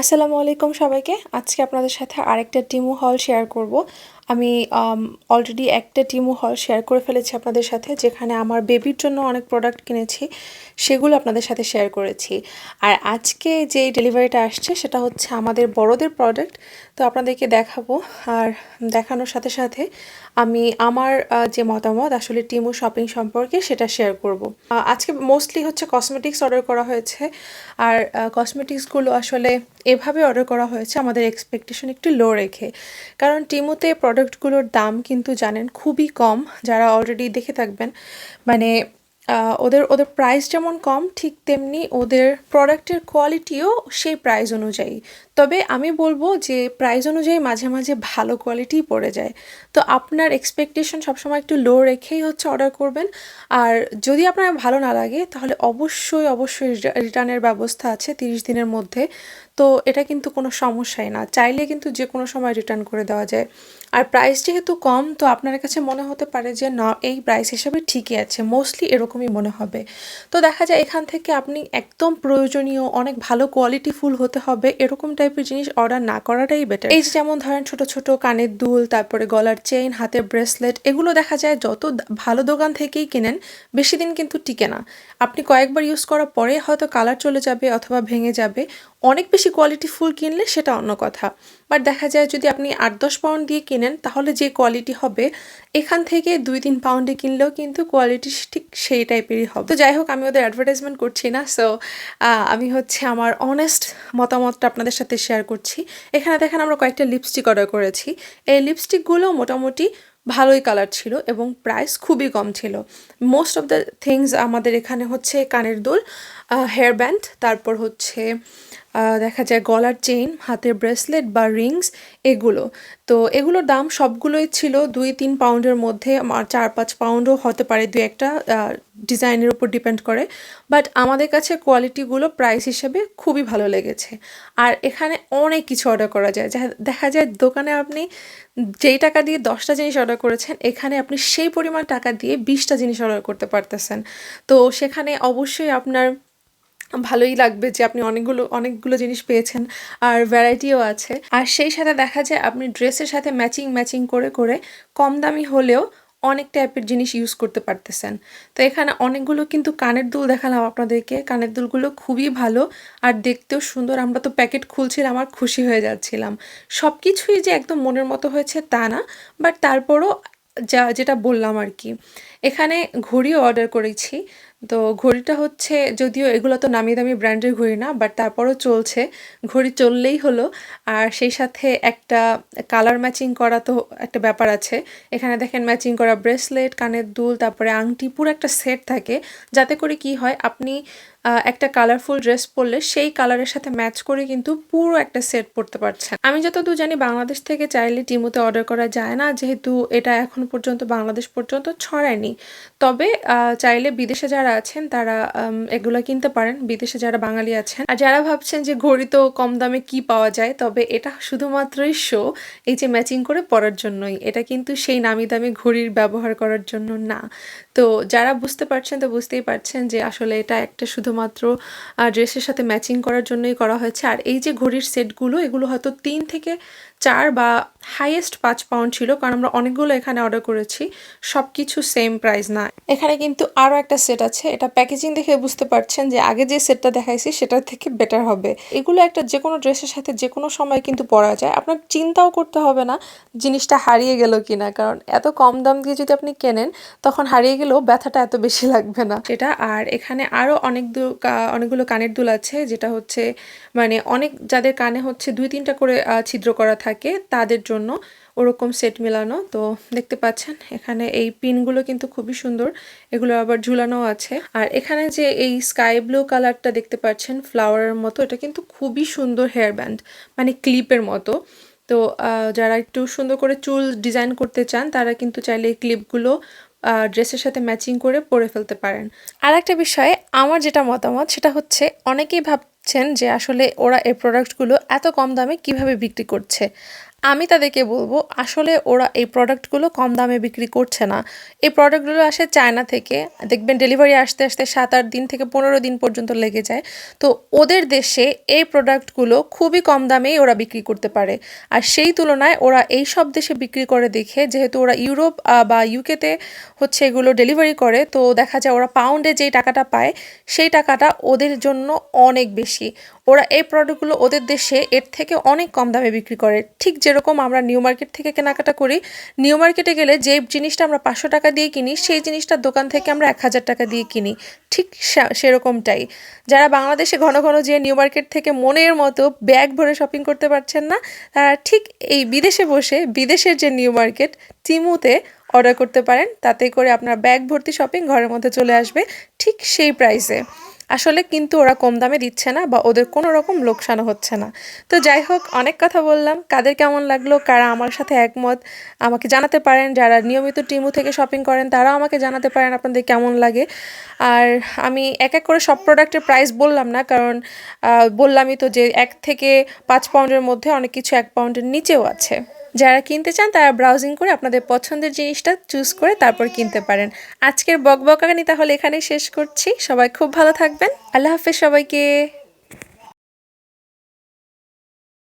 আসসালামু আলাইকুম সবাইকে। আজকে আপনাদের সাথে আরেকটা টিমু হল শেয়ার করব। আমি অলরেডি একটা টিমু হল শেয়ার করে ফেলেছি আপনাদের সাথে, যেখানে আমার বেবির জন্য অনেক প্রোডাক্ট কিনেছি, সেগুলো আপনাদের সাথে শেয়ার করেছি। আর আজকে যে ডেলিভারিটা আসছে, সেটা হচ্ছে আমাদের বড়দের প্রোডাক্ট তো আপনাদেরকে দেখাবো। আর দেখানোর সাথে সাথে আমি আমার যে মতামত, আসলে টিমু শপিং সম্পর্কে সেটা শেয়ার করব। আজকে মোস্টলি হচ্ছে কসমেটিক্স অর্ডার করা হয়েছে। আর কসমেটিক্সগুলো আসলে এভাবে অর্ডার করা হয়েছে, আমাদের এক্সপেকটেশন একটু লো রেখে। কারণ টিমুতে প্রোডাক্টগুলোর দাম কিন্তু জানেন খুবই কম যারা অলরেডি দেখে থাকবেন। মানে ওদের ওদের প্রাইস যেমন কম, ঠিক তেমনি ওদের প্রোডাক্টের কোয়ালিটিও সেই প্রাইস অনুযায়ী। তবে আমি বলব যে প্রাইস অনুযায়ী মাঝে মাঝে ভালো কোয়ালিটি পড়ে যায়। তো আপনার এক্সপেকটেশন সবসময় একটু লো রেখেই হচ্ছে অর্ডার করবেন। আর যদি আপনার ভালো না লাগে, তাহলে অবশ্যই অবশ্যই রিটার্নের ব্যবস্থা আছে তিরিশ দিনের মধ্যে। তো এটা কিন্তু কোনো সমস্যাই না। চাইলে কিন্তু যে কোনো সময় রিটার্ন করে দেওয়া যায়। আর প্রাইস যেহেতু কম, তো আপনার কাছে মনে হতে পারে যে না, এই প্রাইস হিসাবে ঠিকই আছে। মোস্টলি এরকমই মনে হবে। তো দেখা যায় এখান থেকে আপনি একদম প্রয়োজনীয়, অনেক ভালো কোয়ালিটি ফুল হতে হবে, এরকম টাইপের জিনিস অর্ডার না করাটাই বেটার এই যেমন ধরেন ছোট ছোট কানের দুল, তারপরে গলার চেইন হাতের ব্রেসলেট এগুলো দেখা যায় যত ভালো দোকান থেকেই কেনেন, বেশি দিন কিন্তু টিকে না। আপনি কয়েকবার ইউজ করার পরে হয়তো কালার চলে যাবে অথবা ভেঙে যাবে। অনেক বেশি কোয়ালিটি ফুল কিনলে সেটা অন্য কথা। বাট দেখা যায় যদি আপনি আট, দশ পাউন্ড দিয়ে কিনেন, তাহলে যে কোয়ালিটি হবে, এখান থেকে দুই, তিন পাউন্ডে কিনলেও কিন্তু কোয়ালিটি ঠিক সেই টাইপেরই হবে। তো যাই হোক, আমি ওদের অ্যাডভার্টাইজমেন্ট করছি না। সো আমি হচ্ছে আমার অনেস্ট মতামতটা আপনাদের সাথে শেয়ার করছি। এখানে দেখেন আমরা কয়েকটা লিপস্টিক অর্ডার করেছি। এই লিপস্টিকগুলো মোটামুটি ভালোই কালার ছিল এবং প্রাইস খুবই কম ছিল। মোস্ট অফ দ্য থিংস আমাদের এখানে হচ্ছে কানের দুল হেয়ার ব্যান্ড তারপর হচ্ছে দেখা যায় গলার চেইন হাতের ব্রেসলেট বা রিংস এগুলো। তো এগুলোর দাম সবগুলোই ছিল দুই তিন পাউন্ডের মধ্যে চার পাঁচ পাউন্ডও হতে পারে দুই একটা ডিজাইনের উপর ডিপেন্ড করে। বাট আমাদের কাছে কোয়ালিটিগুলো প্রাইস হিসেবে খুবই ভালো লেগেছে। আর এখানে অনেক কিছু অর্ডার করা যায়। যা, দেখা যায় দোকানে আপনি যেই টাকা দিয়ে দশটা জিনিস অর্ডার করেছেন, এখানে আপনি সেই পরিমাণ টাকা দিয়ে বিশটা জিনিস অর্ডার করতে পারতেছেন। তো সেখানে অবশ্যই আপনার ভালোই লাগবে যে আপনি অনেকগুলো অনেকগুলো জিনিস পেয়েছেন আর ভ্যারাইটিও আছে। আর সেই সাথে দেখা যায় আপনি ড্রেসের সাথে ম্যাচিং ম্যাচিং করে করে কম দামি হলেও অনেক টাইপের জিনিস ইউজ করতে পারতেছেন। তো এখানে অনেকগুলো কিন্তু কানের দুল দেখালাম আপনাদেরকে। কানের দুলগুলো খুবই ভালো আর দেখতেও সুন্দর। আমরা তো প্যাকেট খুলছিলাম আর খুশি হয়ে যাচ্ছিলাম। সব কিছুই যে একদম মনের মতো হয়েছে তা না, বাট তারপরও যা, যেটা বললাম আর কি। এখানে ঘড়িও অর্ডার করেছি। তো ঘড়িটা হচ্ছে, যদিও এগুলো তো নামি দামি ব্র্যান্ডের ঘড়ি না বাট তারপরও চলছে। ঘড়ি চললেই হলো। আর সেই সাথে একটা কালার ম্যাচিং করা তো একটা ব্যাপার আছে। এখানে দেখেন ম্যাচিং করা ব্রেসলেট কানের দুল, তারপরে আংটি, পুরো একটা সেট থাকে। যাতে করে কি হয়, আপনি একটা কালারফুল ড্রেস পরলে সেই কালারের সাথে ম্যাচ করে কিন্তু পুরো একটা সেট পরতে পারছেন। আমি যতদূর জানি বাংলাদেশ থেকে চাইলে টিমুতে অর্ডার করা যায় না, যেহেতু এটা এখন পর্যন্ত বাংলাদেশ পর্যন্ত ছড়ায়নি। তবে চাইলে বিদেশে যারা আছেন, তারা এগুলো কিনতে পারেন। বিদেশে যারা বাঙালি আছেন। আর যারা ভাবছেন যে ঘড়ি তো কম দামে কি পাওয়া যায়, তবে এটা শুধুমাত্রই শো এই যে ম্যাচিং করে পরার জন্যই। এটা কিন্তু সেই নামি দামি ঘড়ির ব্যবহার করার জন্য না। তো যারা বুঝতে পারছেন, তো বুঝতেই পারছেন যে আসলে এটা একটা শুধুমাত্র ড্রেসের সাথে ম্যাচিং করার জন্যই করা হয়েছে। আর এই যে ঘড়ির সেটগুলো এগুলো হয়তো তিন থেকে চার বা হাইয়েস্ট পাঁচ পাউন্ড ছিল, কারণ আমরা অনেকগুলো এখানে অর্ডার করেছি। সব কিছু সেম প্রাইস না। এখানে কিন্তু আরও একটা সেট আছে, এটা প্যাকেজিং দেখে বুঝতে পারছেন যে আগে যে সেটটা দেখাইছি সেটার থেকে বেটার হবে। এগুলো একটা যে কোনো ড্রেসের সাথে যে কোনো সময় কিন্তু পরা যায়। আপনার চিন্তাও করতে হবে না জিনিসটা হারিয়ে গেল কিনা, কারণ এত কম দাম দিয়ে যদি আপনি কেনেন, তখন হারিয়ে গেলেও ব্যথাটা এত বেশি লাগবে না। এটা আর এখানে আরও অনেক দু- কা- অনেকগুলো কানের দুল আছে, যেটা হচ্ছে মানে অনেক যাদের কানে হচ্ছে দুই তিনটা করে ছিদ্র করা থাকে তাদের জন্য ওরকম সেট মেলানো। তো দেখতে পাচ্ছেন, এখানে এই পিনগুলো কিন্তু খুবই সুন্দর। এগুলো আবার ঝুলানো আছে। আর এখানে যে এই স্কাই ব্লু কালারটা দেখতে পাচ্ছেন ফ্লাওয়ারের মতো, এটা কিন্তু খুবই সুন্দর হেয়ার ব্যান্ড মানে ক্লিপের মতো। তো যারা একটু সুন্দর করে চুল ডিজাইন করতে চান, তারা কিন্তু চাইলে এই ক্লিপগুলো ড্রেসের সাথে ম্যাচিং করে পরে ফেলতে পারেন। আর একটা বিষয়ে, আমার যেটা মতামত, সেটা হচ্ছে অনেকেই ভাবছেন যে আসলে ওরা এই প্রোডাক্টগুলো এত কম দামে কীভাবে বিক্রি করছে। আমি তাদেরকে বলব, আসলে ওরা এই প্রোডাক্টগুলো কম দামে বিক্রি করছে না। এই প্রোডাক্টগুলো আসে চায়না থেকে, দেখবেন ডেলিভারি আসতে আসতে সাত আট দিন থেকে পনেরো দিন পর্যন্ত লেগে যায়। তো ওদের দেশে এই প্রোডাক্টগুলো খুবই কম দামেই ওরা বিক্রি করতে পারে। আর সেই তুলনায় ওরা এই সব দেশে বিক্রি করে দেখে, যেহেতু ওরা ইউরোপ বা ইউকেতে হচ্ছে এগুলো ডেলিভারি করে, তো দেখা যায় ওরা পাউন্ডে যেই টাকাটা পায়, সেই টাকাটা ওদের জন্য অনেক বেশি। ওরা এই প্রোডাক্টগুলো ওদের দেশে এর থেকে অনেক কম দামে বিক্রি করে। ঠিক যেরকম আমরা নিউ মার্কেট থেকে কেনাকাটা করি নিউ মার্কেটে গেলে যে জিনিসটা আমরা পাঁচশো টাকা দিয়ে কিনি, সেই জিনিসটা দোকান থেকে আমরা এক হাজার টাকা দিয়ে কিনি। ঠিক সেরকমটাই। যারা বাংলাদেশে ঘন ঘন যে নিউ মার্কেট থেকে মনের মতো ব্যাগ ভরে শপিং করতে পারছেন না, তারা ঠিক এই বিদেশে বসে, বিদেশের যে নিউ মার্কেট তিমুতে অর্ডার করতে পারেন। তাতে করে আপনার ব্যাগ ভর্তি শপিং ঘরের মধ্যে চলে আসবে, ঠিক সেই প্রাইসে আসলে কিন্তু ওরা কম দামে দিচ্ছে না বা ওদের কোনো রকম লোকসানও হচ্ছে না। তো যাই হোক, অনেক কথা বললাম। কাদের কেমন লাগল? কারা আমার সাথে একমত? আমাকে জানাতে পারেন। যারা নিয়মিত টিমু থেকে শপিং করেন, তারাও আমাকে জানাতে পারেন আপনাদের কেমন লাগে। আর আমি এক এক করে সব প্রোডাক্টের প্রাইস বললাম না, কারণ বললামই তো যে এক থেকে পাঁচ পাউন্ডের মধ্যে অনেক কিছু এক পাউন্ডের নিচেও আছে। যারা কিনতে চান, তারা ব্রাউজিং করে আপনাদের পছন্দের জিনিসটা চুজ করে তারপর কিনতে পারেন। আজকের বকবকানি তাহলে এখানেই শেষ করছি। সবাই খুব ভালো থাকবেন। আল্লাহ হাফেজ সবাইকে।